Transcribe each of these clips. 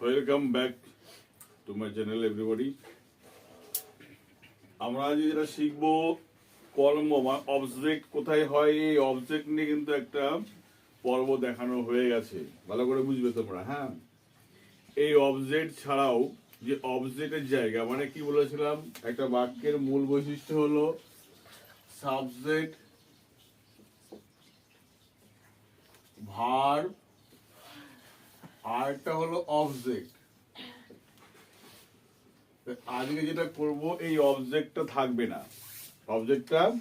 Welcome back to my channel everybody আমরা আজ যেটা শিখব কর্ম অবজেক্ট কোথায় হয়, এই অবজেক্ট নিয়ে কিন্তু একটা পর্ব দেখানো হয়ে গেছে। ভালো করে বুঝবে তোমরা হ্যাঁ? এই অবজেক্ট ছাড়াও যে অবজেক্টের জায়গা মানে কি বলেছিলাম? একটা বাক্যের মূল বৈশিষ্ট্য হলো সাবজেক্ট ভার আরেকটা হলো অবজেক্ট আজকে যেটা করব, এই অবজেক্টটা থাকবে না। অবজেক্টটা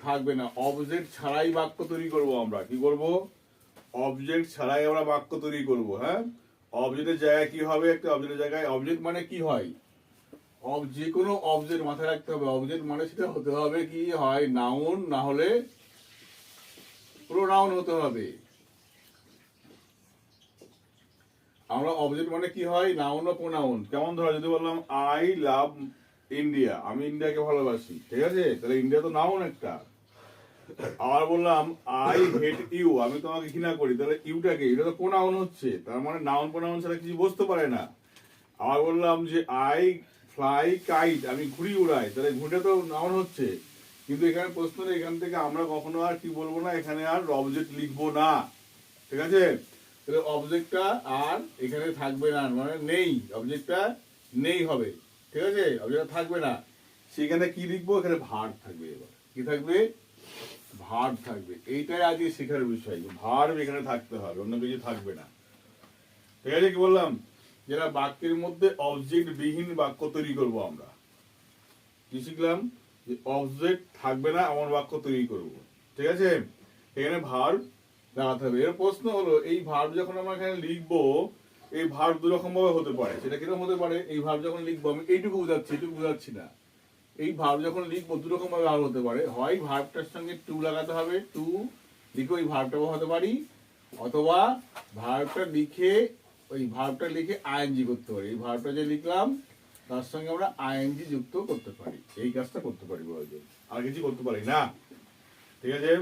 থাকবে না। অবজেক্ট ছাড়াই বাক্য তৈরি করব আমরা। কি করব? অবজেক্ট ছাড়াই আমরা বাক্য তৈরি করব হ্যাঁ? অবজেক্টের জায়গায় কি হবে? একটা অবজেক্টের জায়গায় অবজেক্ট মানে কি হয়? অব যে কোনো অবজেক্ট মাথায় রাখতে হবে। অবজেক্ট মানে সেটা হতে হবে কি? হয় নাউন না হলে প্রোনাউন হতে হবে। আমরা অবজেক্ট মানে কি হয়? নাউন ও প্রোনাউন কেমন ধরো, যদি বললাম আই লাভ ইন্ডিয়া আমি ইন্ডিয়াকে ভালোবাসি, ঠিক আছে? তাহলে ইন্ডিয়া তো নাউন একটা। আবার বললাম আই হেট ইউ আমি তোমাকে ঘৃণা করি, তাহলে ইউটাকে এটা তো প্রোনাউন হচ্ছে। তার মানে নাউন প্রোনাউন ছাড়া কিছু বুঝতে পারে না। আবার বললাম যে আই ফ্লাই কাইট আমি ঘুড়ি উড়াই, তাহলে ঘুড়ে তো নাউন হচ্ছে। কিন্তু এখানে প্রশ্ন এখান থেকে আমরা কখনো আর কি বলব না? এখানে আর অবজেক্ট লিখব না। ঠিক আছে? তাহলে অবজেক্টটা আর এখানে থাকবে না মানে নেই অবজেক্টটা নেই হবে, ঠিক আছে? অবজেক্টটা থাকবে না। সেখানে কি লিখব? এখানে ভার থাকবে এবার। কি থাকবে? ভার থাকবে। এইটাই আজকে শেখার বিষয় ভার এখানে থাকতে হবে, অন্য কিছু থাকবে না। ঠিক আছে কি বললাম? যেটা বাক্যের মধ্যে অবজেক্ট বিহীন বাক্য তৈরি করব আমরা। কি শিখলাম? যে অবজেক্ট থাকবে না, এমন বাক্য তৈরি করব। ঠিক আছে? এখানে ভার লাগাতে হবে। এর প্রশ্ন হলো, এই ভার যখন আমরা এখানে লিখব, এই ভার দু রকম ভাবে হতে পারে। সেটা কীরকম হতে পারে? এই ভার যখন লিখব, আমি এইটুকু বুঝাচ্ছি এইটুকু বুঝাচ্ছি না। এই ভার্ব যখন লিখব, দু রকম ভাবে ভার্ব হতে পারে। হয় ভার্বটার সঙ্গে টু লাগাতে হবে টু লিখে ওই ভার্বটা হতে পারি, অথবা ভার্বটা লিখে, ওই ভার্বটা লিখে আইএনজি করতে পারি। এই ভার্বটা যে লিখলাম, তার সঙ্গে আমরা আইএনজি যুক্ত করতে পারি। এই কাজটা করতে পারি আর কিছু করতে পারি না। ঠিক আছে?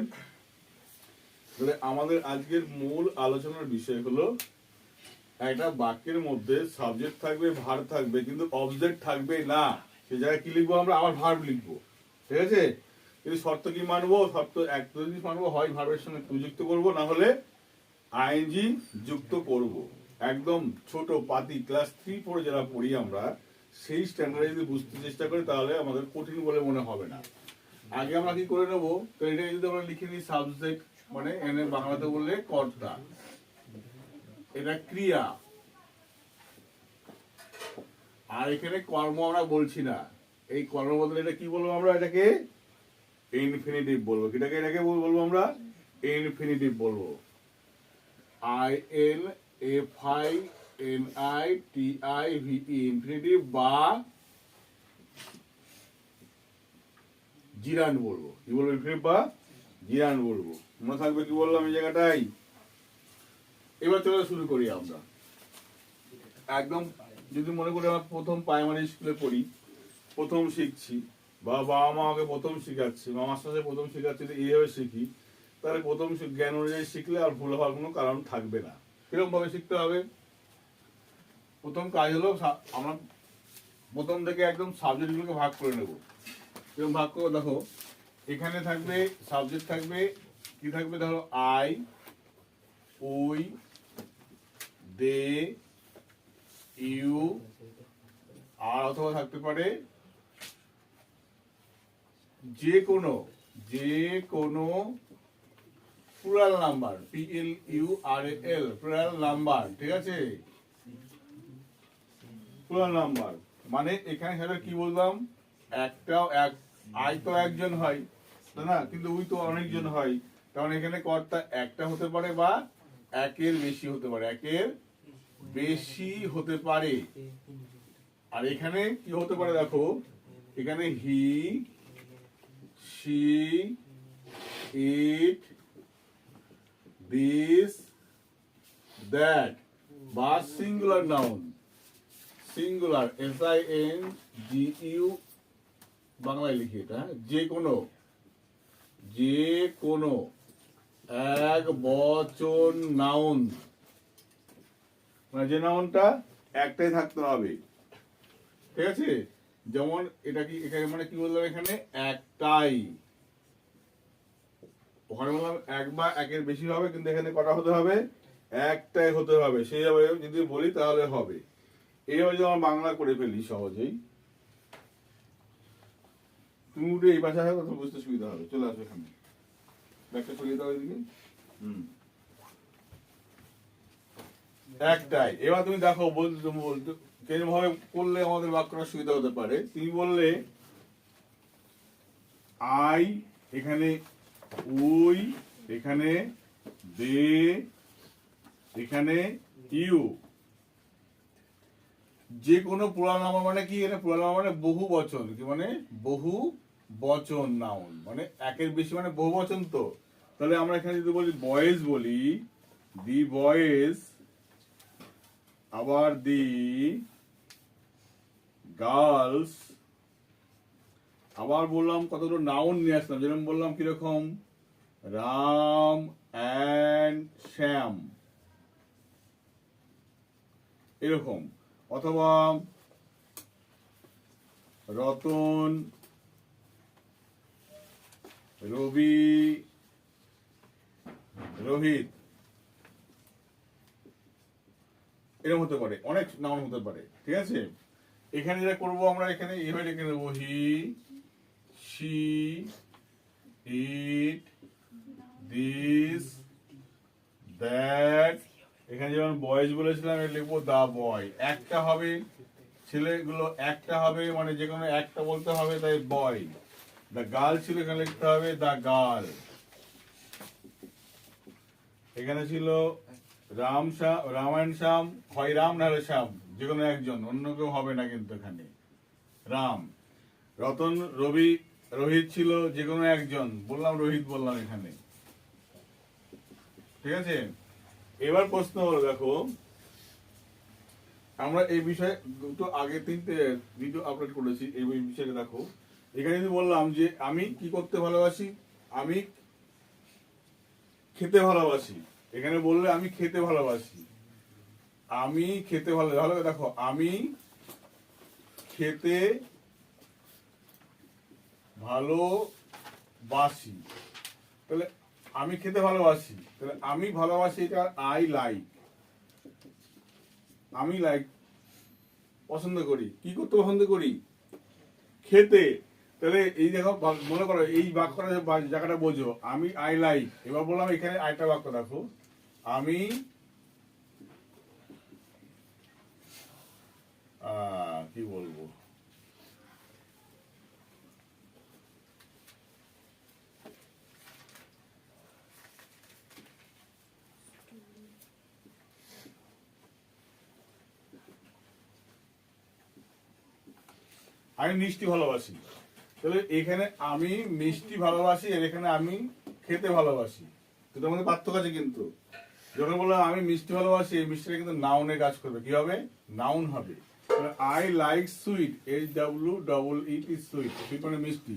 তাহলে আমাদের আজকের মূল আলোচনার বিষয় হলো, একটা বাক্যের মধ্যে সাবজেক্ট থাকবে ভার থাকবে, কিন্তু অবজেক্ট থাকবে না। সে জায়গায় কি লিখব আমরা? আবার ভার্ব লিখব। ঠিক আছে? কিন্তু শর্ত কি মানবো? শর্ত এক জিনিস মানবো, হয় ভার্বের সঙ্গে টু যুক্ত করব, না হলে আইএনজি যুক্ত করব। একদম ছোট পাতি ক্লাস থ্রি ফোরে যারা পড়ি আমরা, সেই স্ট্যান্ডার্ডে যদি বুঝতে চেষ্টা করি, তাহলে আমাদের কঠিন বলে মনে হবে না। আগে আমরা কি করে নেব? তো এটা যদি আমরা লিখে নিই সাবজেক্ট মানে এনে বাংলাতে বললে কর্তা। এটা ক্রিয়া। আর এখানে কর্ম আমরা বলছি না। এই কর্ম বদলে এটা কি বলব আমরা? এটাকে ইনফিনিটিভ বলব। এটাকে এটাকে বলব আমরা ইনফিনিটিভ বলব। I N F I N I T I V infinitive বা জিরান বলব। কি বলব? ইনফিনিটিভ বা জিরান বলব। মনে থাকবে কি বললাম এই জায়গাটাই? এবার চলে শুরু করি আমরা। একদম যদি মনে করি আমরা প্রথম প্রাইমারি স্কুলে পড়ি, প্রথম শিখছি, বা বাবা মা আমাকে প্রথম শেখাচ্ছে, বা আমার সাথে প্রথম শেখাচ্ছে যে এইভাবে শিখি, তাহলে প্রথম জ্ঞান অনুযায়ী শিখলে আর ভুল হওয়ার কোনো কারণ থাকবে না। কীরকম ভাবে শিখতে হবে? প্রথম কাজ হলো আমরা প্রথম থেকে একদম সাবজেক্টগুলোকে ভাগ করে নেব। কীরকম ভাগ করব? দেখো, এখানে থাকবে সাবজেক্ট থাকবে কি থাকবে ধরো? আই ওই দে, ইউ, আর অথবা থাকতে পারে যে কোনো যে কোনো plural number P L U R L plural number ঠিক আছে? প্লুরাল নাম্বার মানে এখানে সেটা কি বললাম? একটাও এক, আই তো একজন হয় না? কিন্তু উই তো অনেকজন হয়। কারণ এখানে কর্তা একটা হতে পারে বা একের বেশি হতে পারে, একের বেশি হতে পারে আর এখানে কি হতে পারে দেখো, এখানে হি it, this, that বা singular noun singular S I N G U বাংলায় লিখি এটা? যে কোনো যে কোনো এক বচন নাউন। মানে যে নাউনটা একটাই থাকতে হবে। ঠিক আছে? যেমন এটা কি এখানে মানে কি বললাম এখানে? একটাই। ওখানে বললাম এক বা একের বেশি হবে, কিন্তু এখানে কটা হতে হবে? একটাই হতে হবে। সেইভাবে যদি বলি তাহলে হবে। এইভাবে যদি আমরা বাংলা করে ফেলি সহজেই। তুমি উঠে এই আসো তখন বুঝতে সুবিধা হবে। চলে আসো এখানে। ব্যাগটা সরিয়ে দাও এদিকে। হুম। একটাই। এবার তুমি দেখো বলতে তুমি বলতে কীরকম ভাবে করলে আমাদের বাক্যটা সুবিধা হতে পারে? তুমি বললে আই এখানে উই এখানে দে এখানে ইউ। যে কোনো পুরানামা মানে কি? এটা পুরানামা মানে বহু বচন। কি মানে? বহু বচন নাউন মানে একের বেশি মানে বহু বচন তো। তাহলে আমরা এখানে যদি বলি বয়েজ বলি, দি বয়েজ, আবার দি গার্লস, আবার বললাম কতগুলো নাউন নিয়ে আসলাম, যেরকম বললাম কীরকম? রাম অ্যান্ড শ্যাম। এরকম। অথবা রতন রবি, রোহিত। এরকম হতে পারে, অনেক নাম হতে পারে, ঠিক আছে? এখানে যেটা করব আমরা এখানে এভাবে লিখে নেব he, she, it, this, that. এখানে যেমন বয়েজ বলেছিলাম, এটা লিখব দা বয়। একটা হবে ছেলেগুলো, একটা হবে মানে যে কোনো একটা বলতে হবে, তাই বয়। দ্য গার্ল ছিল এখানে লিখতে হবে দ্য গার্ল এখানে ছিল রাম রামায়ণ শ্যাম, হয় রাম নাহলে শ্যাম, যে কোনো একজন, অন্য কেউ হবে না কিন্তু এখানে। রাম। রতন, রবি, রোহিত ছিল যে কোনো একজন, বললাম রোহিত বললাম এখানে। ঠিক আছে? এবার প্রশ্ন হলো, দেখো, আমরা এই বিষয়ে দুটো আগে তিনটে ভিডিও আপলোড করেছি, এই বিষয়ে দেখো। এখানে যদি বললাম যে আমি কি করতে ভালোবাসি? আমি খেতে ভালোবাসি। এখানে বললে আমি খেতে ভালোবাসি। আমি খেতে ভালো ভালো দেখো, আমি খেতে ভালোবাসি। তাহলে আমি খেতে ভালোবাসি। তাহলে আমি ভালোবাসি এটা আই লাইক আমি লাইক পছন্দ করি। কি করতে পছন্দ করি? খেতে। তাহলে এই দেখো মনে করো, এই বাক্যটা জায়গাটা বোঝো। আমি আই লাইক এবার বললাম এখানে আরেকটা বাক্য দেখো। আমি কি বলব? আমি মিষ্টি ভালোবাসি। তাহলে এখানে আমি মিষ্টি ভালোবাসি আর এখানে আমি খেতে ভালোবাসি। দুটোর মধ্যে পার্থক্য আছে কিন্তু। যখন বললাম আমি মিষ্টি ভালোবাসি, এই মিষ্টিটা কিন্তু নাউনে কাজ করবে। কি হবে? নাউন হবে। I like sweet H W double it is sweet sweet মানে মিষ্টি।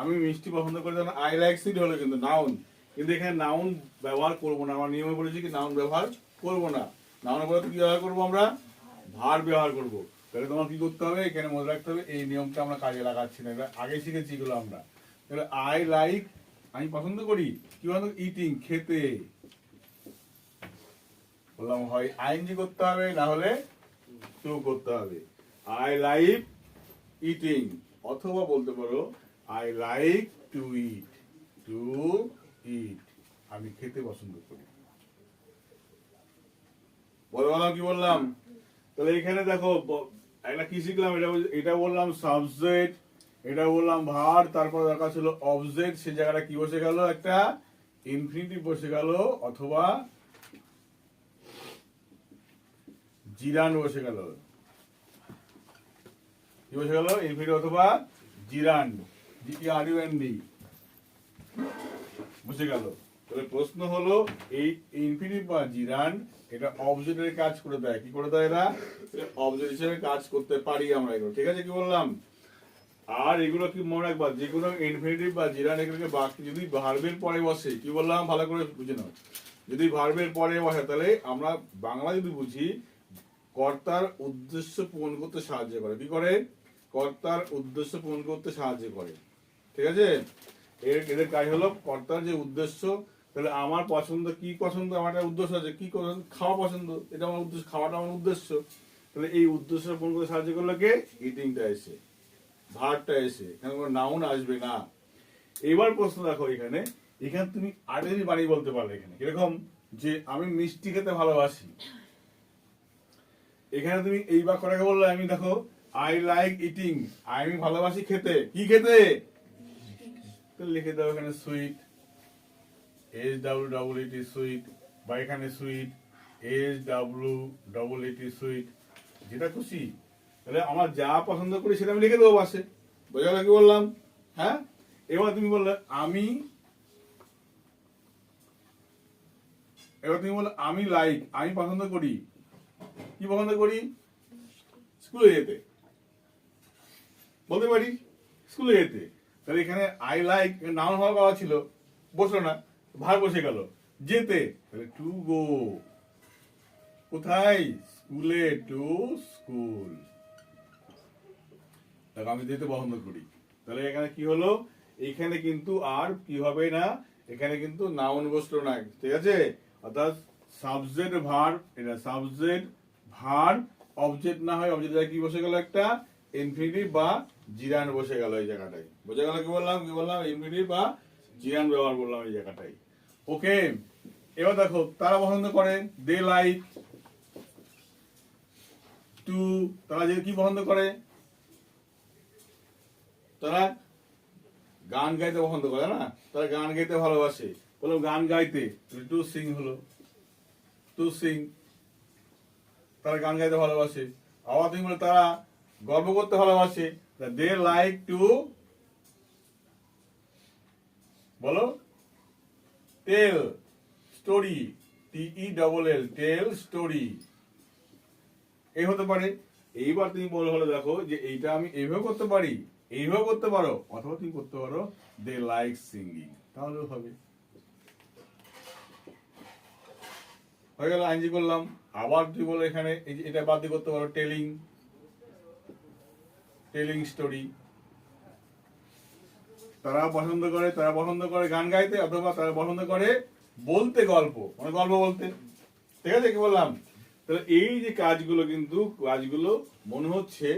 আমি মিষ্টি পছন্দ করি তখন আই লাইক সুইট হলো কিন্তু নাউন কিন্তু এখানে নাউন ব্যবহার করব না। আমার নিয়মে বলেছি কি নাউন ব্যবহার করব না। নাউনের বলতে কি ব্যবহার করব আমরা? ভার ব্যবহার করব। তাহলে তোমার কি করতে হবে? এখানে মনে রাখতে হবে, এই নিয়মটা আমরা কাজে লাগাচ্ছি না। এবার আগে শিখেছি এগুলো আমরা। তাহলে আই লাইক আমি পছন্দ করি? কি বলতো? ইটিং খেতে। বললাম, হয় আইনজি করতে হবে, না হলে টু করতে হবে। আই লাইক ইটিং অথবা বলতে পারো I like to eat to eat আমি খেতে পছন্দ করি। বলো কি বললাম? তাহলে এখানে দেখো একটা কি শিখলাম? এটা এটা বললাম সাবজেক্ট এটা বললাম ভার তারপর দরকার ছিল অবজেক্ট সে জায়গাটা কি বসে গেল? একটা ইনফিনিটিভ বসে গেল, অথবা জিরান বসে গেল। কি বসে গেল? ইনফিনিটিভ অথবা জিরান ডি বুঝে গেল। তাহলে প্রশ্ন হলো, এই ইনফিনিট বা জিরান এটা অবজেক্টের কাজ করে দেয়। কি করে দেয় এরা? অবজেক্ট হিসেবে কাজ করতে পারি আমরা এগুলো। ঠিক আছে কি বললাম? আর এগুলো কি মনে রাখবা? যে কোনো ইনফিনিটিভ বা জিরান এগুলোকে বাকি যদি ভার্বের পরে বসে, কি বললাম? ভালো করে বুঝে নাও। যদি ভার্বের পরে বসে, তাহলে আমরা বাংলা যদি বুঝি, কর্তার উদ্দেশ্য পূরণ করতে সাহায্য করে। কি করে? কর্তার উদ্দেশ্য পূরণ করতে সাহায্য করে। ঠিক আছে? এর, এদের কাজ হলো কর্তার যে উদ্দেশ্য তাহলে আমার পছন্দ কি পছন্দ আমার একটা উদ্দেশ্য আছে। কি পছন্দ খাওয়া পছন্দ এটা আমার উদ্দেশ্য খাওয়াটা আমার উদ্দেশ্য। তাহলে এই উদ্দেশ্য পূরণ করতে সাহায্য করল কে? ইটিংটা এসে ভাতটা এসে এখানে কোনো নাউন আসবে না। এবার প্রশ্ন দেখো এখানে এখানে তুমি আরেকটি বাড়ি বলতে পারলে এখানে। কীরকম? যে আমি মিষ্টি খেতে ভালোবাসি। এখানে তুমি এই বাক্যটাকে বললে আমি দেখো আই লাইক ইটিং আমি ভালোবাসি খেতে। কি খেতে? লিখে দাও এখানে sweet S W double E T sweet বা এখানে sweet S W double E T sweet যেটা খুশি। তাহলে আমার যা পছন্দ করি সেটা আমি লিখে দেবো পাশে। বোঝা কি বললাম? হ্যাঁ? এবার তুমি বললে, আমি এবার তুমি বললে, আমি লাইক আমি পছন্দ করি। কি পছন্দ করি? স্কুলে যেতে। বলতে পারি স্কুলে যেতে। তাহলে এখানে আই লাইক নাম হওয়ার কথা ছিল, বসল না। ভার বসে গেল। যেতে। তাহলে টু গো কোথায়? স্কুলে টু স্কুল দেখো, আমি যেতে পছন্দ করি, তাহলে এখানে কি হলো? এখানে কিন্তু আর কি হবে না? এখানে কিন্তু নাউন বসল না, ঠিক আছে? অর্থাৎ সাবজেক্ট ভার, এটা সাবজেক্ট ভার অবজেক্ট না হয় অবজেক্ট কি বসে গেল একটা? ইনফিনিটিভ বা জিরান বসে গেল এই জায়গাটায়। বোঝা গেল কি বললাম? কি বললাম? ইনফিনিটিভ বা জিরান ব্যবহার করলাম এই জায়গাটায়। ওকে, এবার দেখো, তারা পছন্দ করে দে লাইক টু তারা যে কি পছন্দ করে? তারা গান গাইতে পছন্দ করে না? তারা গান গাইতে ভালোবাসে। বললাম, গান গাইতে। টু সিং হলো। To sing. তারা গান গাইতে ভালোবাসে। আবার তুমি বলে, তারা গর্ব করতে ভালোবাসে। দে লাইক টু বলো। Tell story T E double L tell story এই হতে পারে, এইবার তুমি বলে হলে দেখো যে এইটা আমি এইভাবে করতে পারি, এইভাবে করতে পারো, অথবা তুমি করতে পারো দে লাইক সিঙ্গিং তাহলেও হবে। হয়ে গেল, আইনজি করলাম। আবার তুই বলো এখানে এটা বাদ দিয়ে করতে পারো টেলিং টেলিং স্টোরি তারা পছন্দ করে, তারা পছন্দ করে গান গাইতে অথবা তারা পছন্দ করে বলতে গল্প মানে গল্প বলতে। ঠিক আছে, কি বললাম? তাহলে এই যে কাজগুলো কিন্তু, কাজগুলো মনে হচ্ছে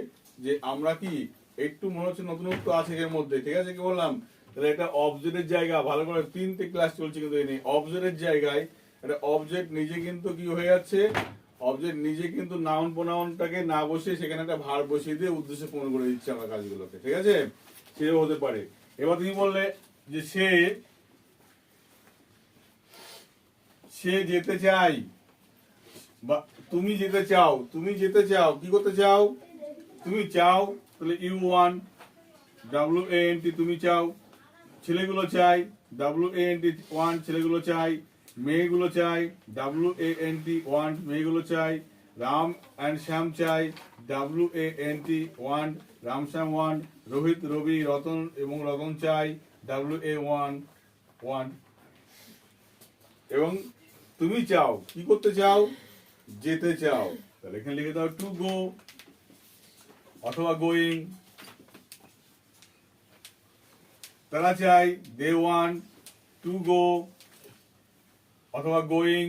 যে আমরা কি একটু মনে হচ্ছে নতুনত্ব আছে এর মধ্যে, ঠিক আছে, কি বললাম? তাহলে এটা অবজেক্টের জায়গা, ভালো করে তিনটে ক্লাস চলছে কিন্তু এই অবজেক্টের জায়গায় এটা অবজেক্ট নিজে কিন্তু কি হয়ে যাচ্ছে? অবজেক্ট নিজে কিন্তু নাউন প্রোনাউনটাকে না বসে সেখানে একটা ভার বসিয়ে দিয়ে উদ্দেশ্য পূরণ করে দিচ্ছে আমার কাজগুলোকে, ঠিক আছে? সেও হতে পারে। এবার তুমি বললে যে সে সে যেতে চাই, বা তুমি যেতে চাও, তুমি যেতে চাও, কি করতে চাও? তুমি চাও, তাহলে you want, W A N T তুমি চাও, ছেলেগুলো চাই, W A N T want ছেলেগুলো চাই, মেয়েগুলো চাই, W A N T want মেয়েগুলো চাই, রাম অ্যান্ড শ্যাম চাই, W A N T want, Ram Shyam want Rohit, Ravi, Ratan এবং রতন চাই ডাব্লিউ এ ওয়ান ওয়ান এবং তুমি চাও, কি করতে চাও? যেতে চাও। তাহলে এখানে লিখে দাও টু গো অথবা গোয়িং তারা চাই দে ওয়ান টু গো অথবা গোয়িং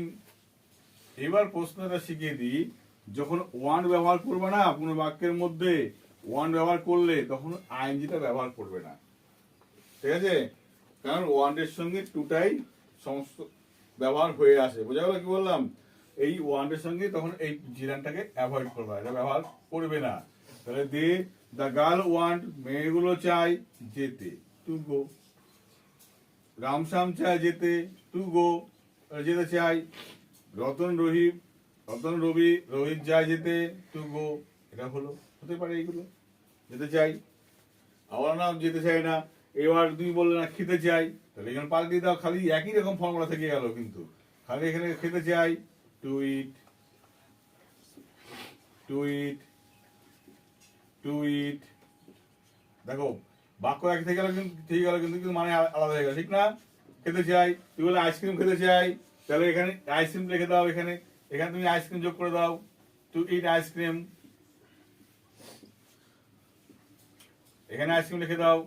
এবার প্রশ্নটা শিখিয়ে দিই, যখন ওয়ান ব্যবহার করবে না, কোনো বাক্যের মধ্যে ওয়ান ব্যবহার করলে তখন আইনজিটা ব্যবহার করবে না। ঠিক আছে? কারণ ওয়ানের সঙ্গে টুটাই সমস্ত ব্যবহার হয়ে আসে। বোঝা গেল কি বললাম? এই ওয়ানের সঙ্গে তখন এই জিরানটাকে অ্যাভয়েড করবে এটা ব্যবহার করবে না। তাহলে দে দ্য গার্ল ওয়ান্ট মেয়েগুলো চাই যেতে টু গো রামশ্যাম চায় যেতে টু গো যেতে চাই রতন রহিব রতন রবি, রোহিত যায় যেতে টু গো এটা হলো হতে পারে এইগুলো যেতে চাই। আবার নাম যেতে চাই না। এবার তুমি বললে না, খেতে চাই। তাহলে এখানে পাল্টে দাও, খালি একই রকম ফর্মুলা থেকে গেল কিন্তু। খালি এখানে খেতে চাই। To eat to eat to eat দেখো, বাক্য এক থেকে গেল কিন্তু ঠিক গেল কিন্তু কিন্তু মানে আলাদা হয়ে গেল, ঠিক না? খেতে চাই। তুই বলে আইসক্রিম খেতে চাই। তাহলে এখানে আইসক্রিম লিখে দাও এখানে। এখানে তুমি আইসক্রিম যোগ করে দাও। টু ইট আইসক্রিম এখানে আইসক্রিম লিখে দাও।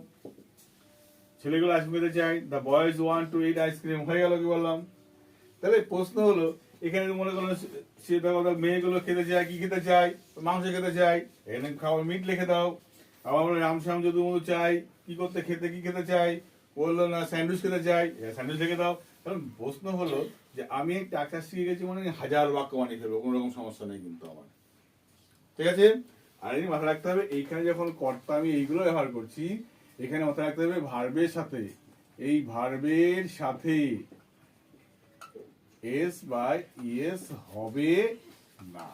ছেলেগুলো আইসক্রিম খেতে চাই the boys want to eat ice cream হয়ে গেল কি বললাম? তাহলে প্রশ্ন হলো, এখানে মনে করো সে মেয়েগুলো খেতে চায়, কি খেতে চায়? মাংস খেতে চায়। এখানে খাবার মিট লিখে দাও। আবার বলে রামশ্যাম যদি চাই কি করতে খেতে, কি খেতে চাই বলল, না স্যান্ডউইচ খেতে চাই স্যান্ডউইচ লিখে দাও। কারণ প্রশ্ন হলো যে, আমি একটা আকাশ শিখে গেছি মানে হাজার বাক্য বানিয়ে ফেলব, কোনো রকম সমস্যা নেই কিন্তু আমার। ঠিক আছে? আর এই মাথায় রাখতে হবে, এইখানে যখন কর্তা আমি এইগুলো ব্যবহার করছি, এখানে মাথায় রাখতে হবে ভার্বের সাথে। এই ভার্বের সাথে এস বাই ইএস হবে না।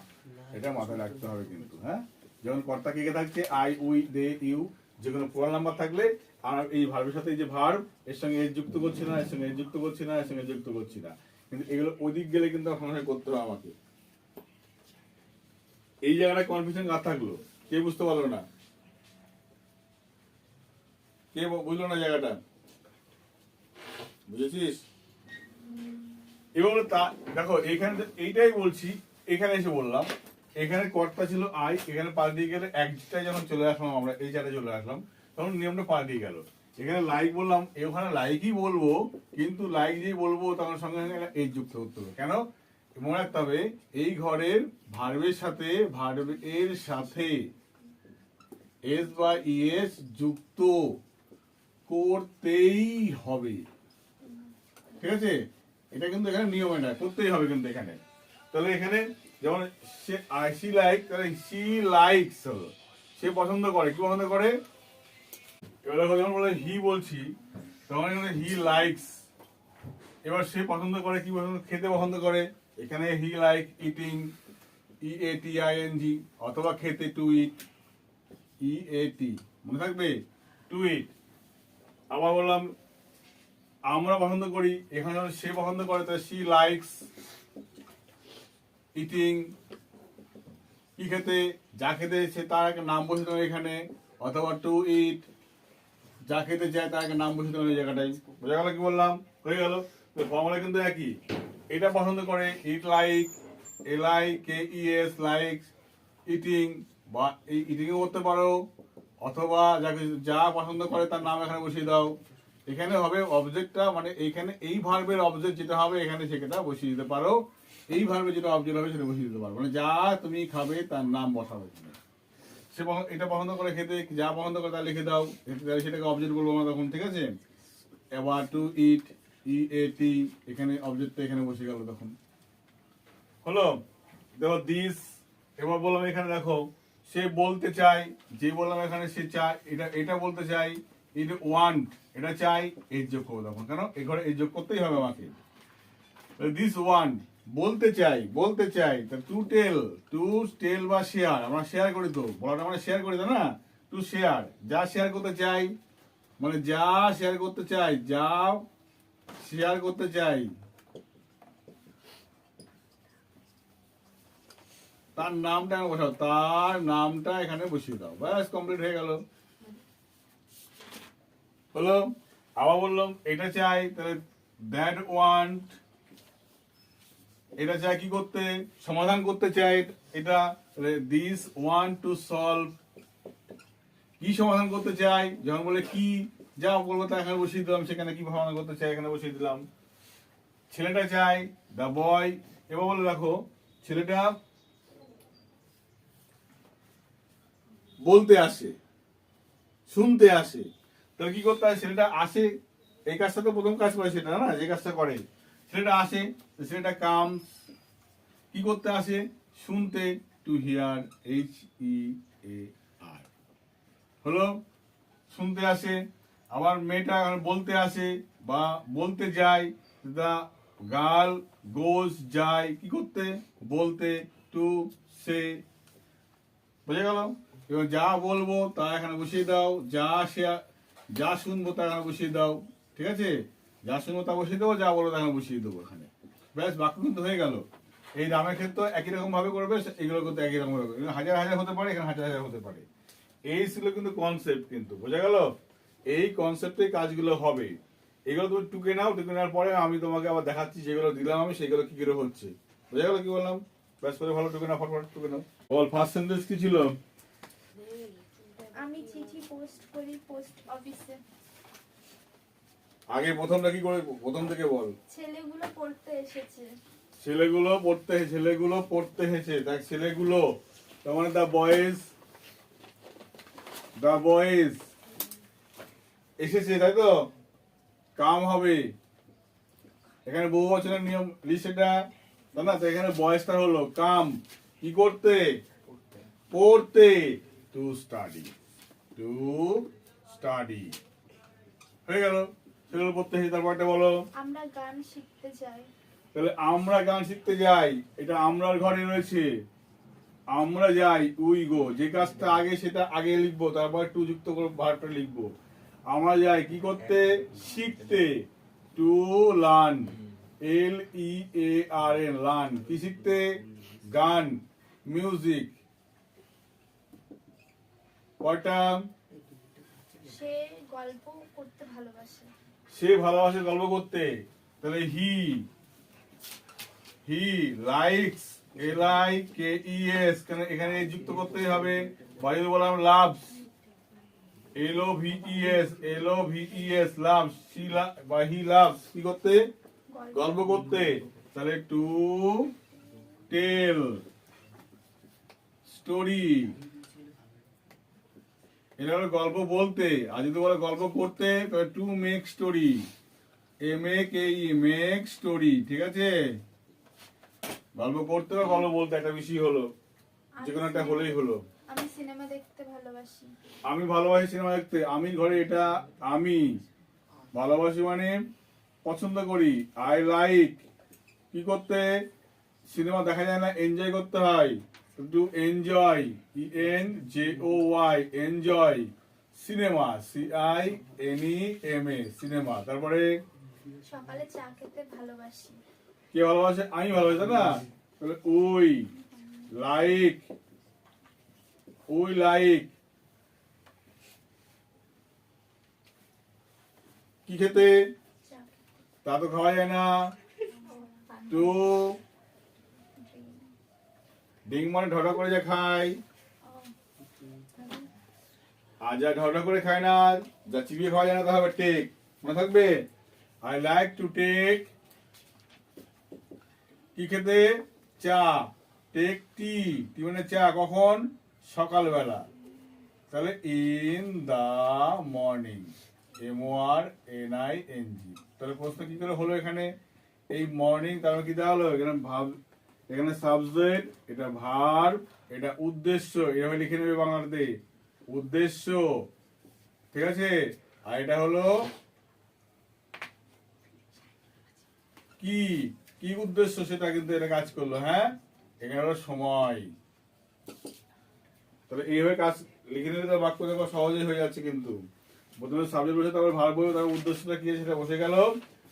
এটা মাথায় রাখতে হবে কিন্তু হ্যাঁ? যেমন কর্তা কে কে থাকছে, আই, উই, দে, ইউ যে কোনো পুরান নাম্বার থাকলে, আর এই ভার্বের সাথে এই যে ভার্ব, এর সঙ্গে এর যুক্ত করছি না, এর সঙ্গে এর যুক্ত করছি না, এর সঙ্গে যুক্ত করছি না। কিন্তু এগুলো ওদিক গেলে কিন্তু সমস্যা করতে হবে আমাকে। এই জায়গাটা কনফিউশন না থাকল? কে বুঝতে পারল না? কে বুঝলো না জায়গাটা? বুঝেছিস? এবং তা, দেখো, এখানে এইটাই বলছি, এখানে এসে বললাম, এখানে কর্তা ছিল আই এখানে পাল্টিয়ে গেলে একটাই যখন চলে আসলাম আমরা, এই জায়গায় চলে আসলাম, তখন নিয়মটা পাল্টিয়ে গেল। এখানে লাইক বললাম ওখানে লাইকই বলব, কিন্তু লাইক যেই বলব তখন সঙ্গে সঙ্গে এই যুক্ত করতে হবে। কেন? মনে রাখতে হবে, এই ঘরের ভার্বের সাথে ভার্বের সাথে এস বা ইএস যুক্ত করতেই হবে। ঠিক আছে? এটা কিন্তু এখানে নিয়ম এটা করতেই হবে কিন্তু এখানে। তাহলে এখানে যেমন সে আই সি লাইক তাহলে সি লাইকস সে পছন্দ করে, কি পছন্দ করে? এবার যেমন বলে হি বলছি, তখন এখানে হি লাইকস এবার সে পছন্দ করে, কি পছন্দ, খেতে পছন্দ করে? এখানে he like eating E A T I N G অথবা খেতে টু ইট ই এ টি মনে থাকবে? টু ইট আবার বললাম, আমরা পছন্দ করি, এখানে যখন সে পছন্দ করে তাহলে সি লাইকস ইটিং কি খেতে, যা খেতে সে তার একটা নাম বসিত হবে এখানে, অথবা টু ইট যা খেতে চায় তার একটা নাম বসিত হবে এই জায়গাটায়। বোঝা গেল কি বললাম? হয়ে গেল। তো ফর্মুলা কিন্তু একই। এটা পছন্দ করে it like L I K E S like eating বা এই ইটিং করতে পারো, অথবা যাকে যা পছন্দ করে তার নাম এখানে বসিয়ে দাও। এখানে হবে অবজেক্টটা মানে এইখানে এই ভার্বের অবজেক্ট যেটা হবে, এখানে সেটা বসিয়ে দিতে পারো। এই ভার্বে যেটা অবজেক্ট হবে, সেটা বসিয়ে দিতে পারো। মানে যা তুমি খাবে, তার নাম বসাবে। সে এটা পছন্দ করে খেতে, যা পছন্দ করে তা লিখে দাও। তাহলে সেটাকে অবজেক্ট বলব আমরা তখন, ঠিক আছে? এবার টু ইট ই এ টি এখানে অবজেক্টটা এখানে বসে গেল তখন হলো, দেখো দিস এবার বললাম এখানে দেখো, সে বলতে চায়, যে বললাম এখানে সে চায়, এটা এটা বলতে চাই এটা ওয়ান্ট এটা চাই এর যোগ করব তখন। কেন? এই ঘরে এই যোগ করতেই হবে আমাকে। দিস ওয়ান বলতে চাই বলতে চাই টু টেল টু টেল বা শেয়ার আমরা শেয়ার করি তো, বলাটা আমরা শেয়ার করি না? টু শেয়ার যা শেয়ার করতে চাই মানে যা শেয়ার করতে চাই যা শেয়ার করতে চাই। তার নামটা বসাও। তার নামটা এখানে বসিয়ে দাও। ব্যাস কমপ্লিট হয়ে গেল। হলো আবার বললাম, এটা চাই, তাহলে দ্যাট ওয়ান্ট এটা চাই কি করতে? সমাধান করতে চাই এটা দিস ওয়ান টু সলভ কি সমাধান করতে চাই? যখন বলে কি যা বলব তা এখানে বসিয়ে দিলাম, সেখানে কি ভাবনা করতে চাই এখানে বসিয়ে দিলাম। ছেলেটা চাই দ্য বয় এবার বলে রাখো, ছেলেটা বলতে আসে, শুনতে আসে। তাহলে কি করতে হয়, ছেলেটা আসে, এই কাজটা তো প্রথম কাজ করে সেটা না, যে কাজটা করে। ছেলেটা আসে ছেলেটা কাম কি করতে আসে, শুনতে to hear H E A R হলো, শুনতে আসে আবার মেয়েটা বলতে আসে বা বলতে যায়, দা গার্ল গোজ যায়। কি করতে? বলতে টু সে। বুঝে গেল? এবার যা বলব তা এখানে বসিয়ে দাও, যা সে যা শুনব তা এখানে বসিয়ে দাও, ঠিক আছে? যা শুনব তা বসিয়ে দেবো, যা বলব তা বসিয়ে দেবো এখানে। ব্যাস, বাক্য কিন্তু হয়ে গেল। এই দামের ক্ষেত্রে একই রকম ভাবে করবে, এগুলো কিন্তু একই রকম ভাবে হাজার হাজার হতে পারে, এখানে হাজার হাজার হতে পারে। এই ছিল কিন্তু কনসেপ্ট কিন্তু, বোঝা গেল? এই কনসেপ্টে কাজগুলো হবে। এগুলো তুমি টুকে নাও টুকে নেওয়ার পরে আমি তোমাকে আবার দেখাচ্ছি যেগুলো দিলাম আমি সেগুলো কি করে হচ্ছে। বোঝা গেল কি বললাম? ব্যাস করে ভালো টুকে নাও ফটফট টুকে নাও। বল ফার্স্ট সেন্টেন্স কি ছিল? আমি চিঠি পোস্ট করি পোস্ট অফিসে আগে প্রথমটা কি করে প্রথম থেকে বল। ছেলেগুলো পড়তে এসেছে। ছেলেগুলো পড়তে ছেলেগুলো পড়তে হেসে দেখ ছেলেগুলো তার মানে দ্য বয়েজ দ্য বয়েজ এসেছে তাই তো? কাম হবে। এখানে বহু বছরের নিয়ম লিস্ট এটা তাই না তো এখানে বয়সটা হলো কাম। কি করতে? পড়তে। টু স্টাডি টু স্টাডি হয়ে গেল। ছেলেগুলো পড়তে হেসে তারপরটা বলো। আমরা গান শিখতে যাই। তাহলে আমরা গান শিখতে যাই। এটা আমরার ঘরে রয়েছে। আমরা যাই উই গো। যে কাজটা আগে সেটা আগে লিখব তারপর টু যুক্ত করে ভার্বটা লিখব। আমরা যাই কি করতে? শিখতে। To learn L E A R N learn কি শিখতে? গান মিউজিক কয়টা? সে গল্প করতে ভালোবাসে। সে ভালোবাসে গল্প করতে। তাহলে he he likes L I K E S কেন এখানে যুক্ত করতেই হবে? বাইরে বললাম loves L O V E S L O V E S loves she বা হি লাভস কি করতে? গল্প করতে। তাহলে টু টেল স্টোরি এটা হলো গল্প বলতে। আর যদি বলে গল্প করতে তাহলে to make story M A K E make story ঠিক আছে? গল্প করতে বা গল্প বলতে একটা বেশি হলো। যে কোনো একটা হলেই হলো। আমি সিনেমা দেখতে ভালোবাসি। আমি ভালোবাসি সিনেমা দেখতে। আমি ঘরে এটা আমি। ভালোবাসি মানে পছন্দ করি। আই লাইক কি করতে? সিনেমা দেখা যায় না এনজয় করতে হয়। To enjoy E N J O Y enjoy cinema C I N E M A cinema. তারপরে সকালে চা খেতে ভালোবাসি। কে ভালোবাসে? আমি ভালোবাসি না? তাহলে ওই লাইক ওই লাইক। কি খেতে? তা তো খাওয়া যায় না। তো ডিং মানে ঢটা করে যা খায়। আর যা ঢটা করে খায় না, যা চিবিয়ে খাওয়া যায় না, তা হবে টেক মনে থাকবে? আই লাইক টু টেক কি খেতে? চা। টেক টি টি মানে চা। কখন? সকালবেলা। তাহলে in the morning M R N I N G তাহলে প্রশ্ন কি করে হলো এখানে? এই মর্নিং তার কি দেওয়া হলো? এখানে ভাব, এখানে সাবজেক্ট এটা ভার এটা উদ্দেশ্য, এভাবে লিখে নেবে বাংলাতে। উদ্দেশ্য, ঠিক আছে? আর এটা হলো কি? কি উদ্দেশ্য সেটা কিন্তু এটা কাজ করল হ্যাঁ? এখানে হলো সময়। তাহলে এইভাবে কাজ লিখে নিলে তো বাক্য দেখো সহজেই হয়ে যাচ্ছে কিন্তু। প্রথমে সাবজেক্ট বসে তারপর ভার বসে তারপর উদ্দেশ্যটা কি সেটা বসে গেল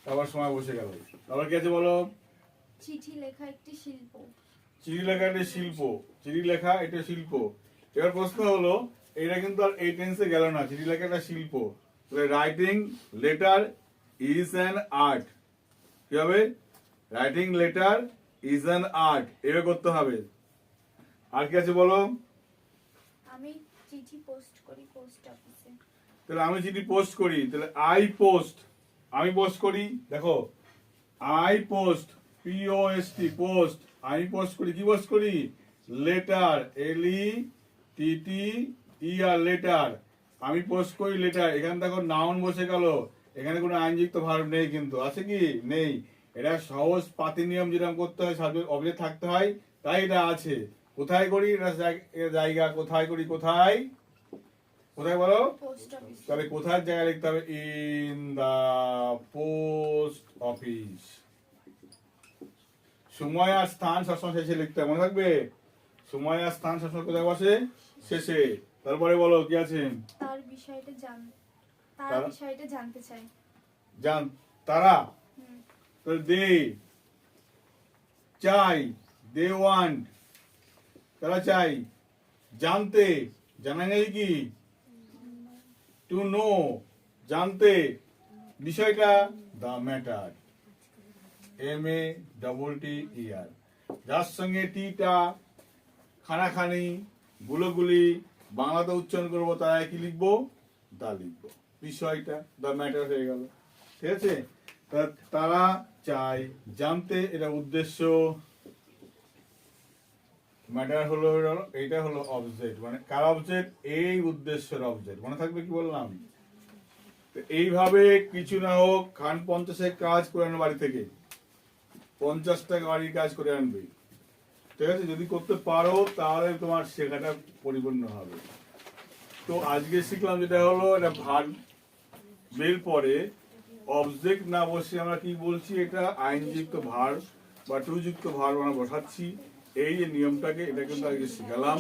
তারপর সময় বসে গেল। তারপর কি আছে বলো? চিঠি লেখা একটি শিল্প। চিঠি লেখা একটা শিল্প। চিঠি লেখা এটা শিল্প। এবার প্রশ্ন হলো এটা কিন্তু আর এই টেন্সে গেল না। চিঠি লেখা একটা শিল্প। Writing letter is an art কি হবে? Writing letter is an art এভাবে করতে হবে। আর কি আছে বলো? আমি চিঠি পোস্ট করি পোস্ট অফিসে তাহলে আমি চিঠি পোস্ট করি, তাহলে আই পোস্ট আমি পোস্ট করি? দেখো I post P O S T post আমি পোস্ট করি, কি পোস্ট করি? Letter L E T T E R letter আমি পোস্ট করি লেটার এখানে দেখো নাউন বসে গেল। এখানে কোনো আইনযুক্ত ভার্ব নেই কিন্তু। আছে কি? নেই। এটা সহজ পাতি নিয়ম যেরকম করতে হয় সাবজেক্ট অবজেক্ট থাকতে হয়, তাই এটা আছে। কোথায় করি? জায়গা কোথায় করি? কোথায়? কোথায় বলো? তাহলে কোথায় জায়গা লিখতে হবে? ইন দা পোস্ট অফিস সময় আর স্থান সবসময় শেষে লিখতে হবে মনে থাকবে? সময় আর স্থান সবসময় কোথায় বসে? শেষে। তারপরে বলো কি আছে? তার বিষয়টা জান তার বিষয়টা জানতে চাই। জান তারা। তাহলে দে চাই দে ওয়ান্ট। তারা চাই জানতে, জানা নেই কি? টু নো জানতে। বিষয়টা the matter M A double T E R যার সঙ্গে টিটা খানাখানি, গুলোগুলি বাংলাতে উচ্চারণ করব তাই কি লিখব? দা লিখব। বিষয়টা দা ম্যাটার হয়ে গেল। ঠিক আছে? তারা চায় জানতে, এটা উদ্দেশ্য। ম্যাটার হলো এইটা হলো অবজেক্ট মানে কার অবজেক্ট এই উদ্দেশ্যের অবজেক্ট মনে থাকবে কি বললাম? এইভাবে কিছু না হোক, খান পঞ্চাশের কাজ করে আনবে বাড়ি থেকে। পঞ্চাশ টাকা বাড়ির কাজ করে আনবে। ঠিক আছে? যদি করতে পারো, তাহলে তোমার শেখাটা পরিপূর্ণ হবে। তো আজকে শিখলাম যেটা হলো, এটা ভার বের পরে অবজেক্ট না বসে আমরা কি বলছি? এটা আইনযুক্ত ভার বা টুযুক্ত ভার আমরা বসাচ্ছি। এই যে নিয়মটাকে, এটা কিন্তু আজকে শেখালাম।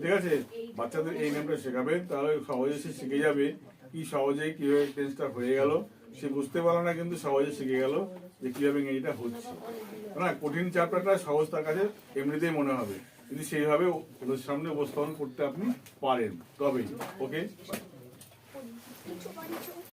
ঠিক আছে? বাচ্চাদের এই নিয়মটা শেখাবেন তাহলে সহজে সে শিখে যাবে কি সহজেই কীভাবে টেন্সটা হয়ে গেল। সে বুঝতে পারল না, কিন্তু সহজে শিখে গেল যে কীভাবে এটা হচ্ছে। না, কঠিন চ্যাপ্টারটা সহজ তার কাছে এমনিতেই মনে হবে। যদি সেইভাবে ওদের সামনে উপস্থাপন করতে আপনি পারেন। তবেই, ওকে?